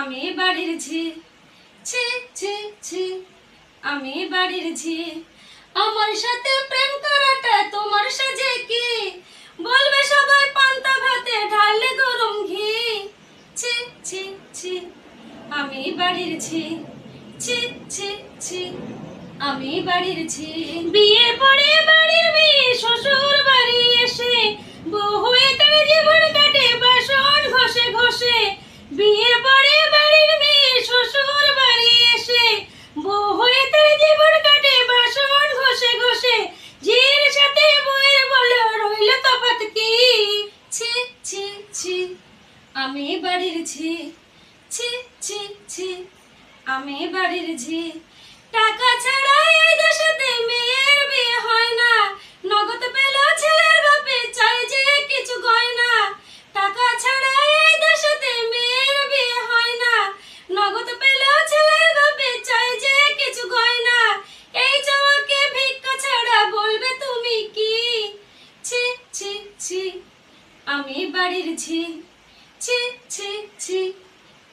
আমি বাড়ির ঝি ছি ছি ছি, আমি বাড়ির ঝি আমার সাথে প্রেম করাটা তোমার সাজে কি? বলবে সবাই পান্তা ভাতে ঢালে গরম ঘি। ছি ছি ছি, আমি বাড়ির ঝি ছি ছি ছি, আমি বাড়ির ঝি বিয়ের পরে বাড়ির মেয়ে শ্বশুর বাড়ি এসে বহু হয়ে জীবন কাটে, বাসন ঘষে ঘষে। বিয়ের পরে বাড়ির মেয়ে শ্বশুর বাড়ি এসে বউ হয়ে তার জীবন কাটে বাসন ঘষে ঘষে জির সাথে বউয়ের বলে রইল তফাৎ কি ছি ছি ছি আমি বাড়ির ঝি, ছি ছি ছি। আমি বাড়ির ঝি। টাকা ছাড়া এই দেশেতে মেয়ের বিয়ে হয় না। নগদ পেল ছেলের বাপে, চাই যে কিছু গয়না। টাকা ছাড়া এই দেশেতে মেয়ের বিয়ে হয় না। নগদ পেল ছেলের বাপে, চাই যে কিছু গয়না। এই চাওয়াকে ভিক্ষা ছাড়া বলবে তুমি কি? ছি ছি ছি। আমি বাড়ির ঝি। ছি ছি ছি।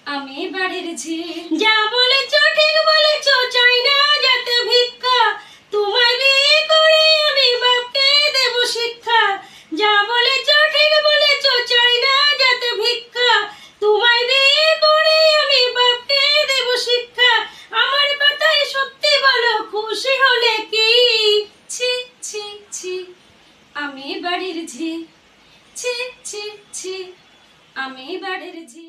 আমি বাড়ির ঝি যা বলেছ ঠিক বলেছ চাই না যাতে ভিক্ষা। তোমার বিয়ে করে আমি বাপকে দেব শিক্ষা। যা বলেছ ঠিক বলেছ চাই না যাতে ভিক্ষা। তোমার বিয়ে করে আমি বাপকে দেব শিক্ষা। আমার কথায় সত্যি বলো খুশি হলে কি? ছি ছি ছি। আমি বাড়ির ঝি ছি ছি ছি। আমি বাড়ির ঝি